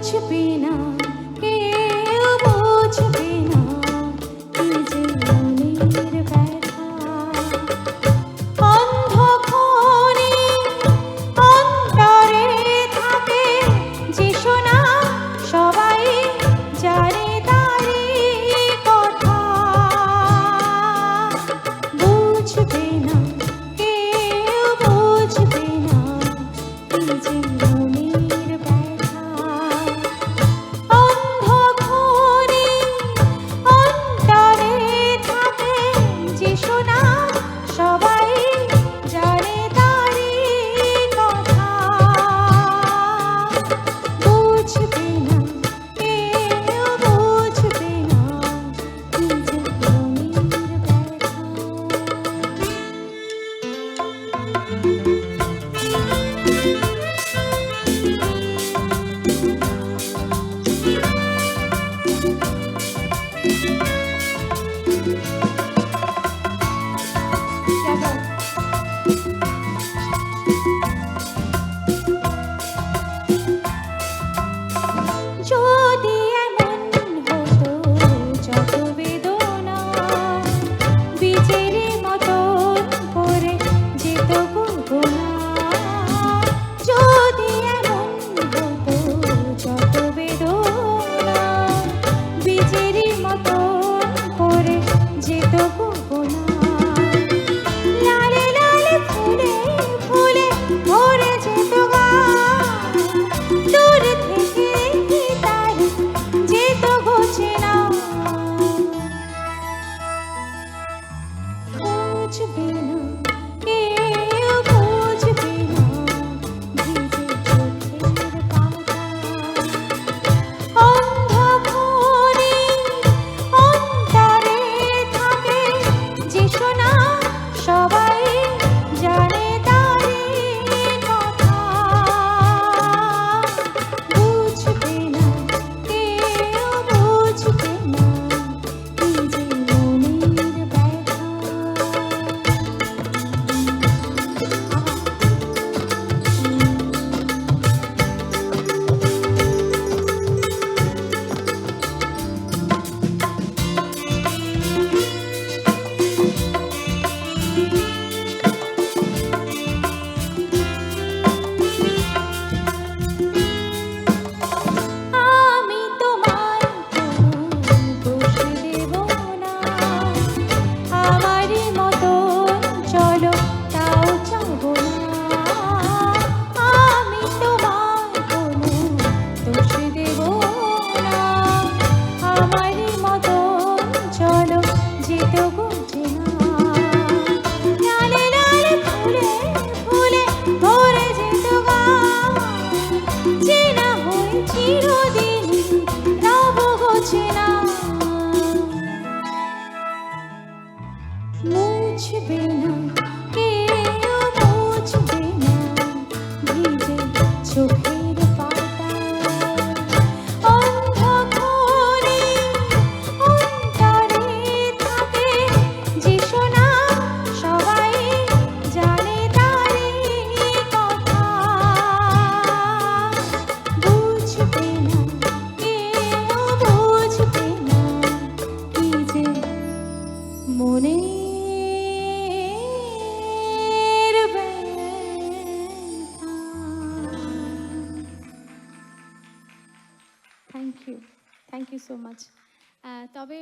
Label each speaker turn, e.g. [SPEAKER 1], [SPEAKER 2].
[SPEAKER 1] বুঝবে না thank you so much তবে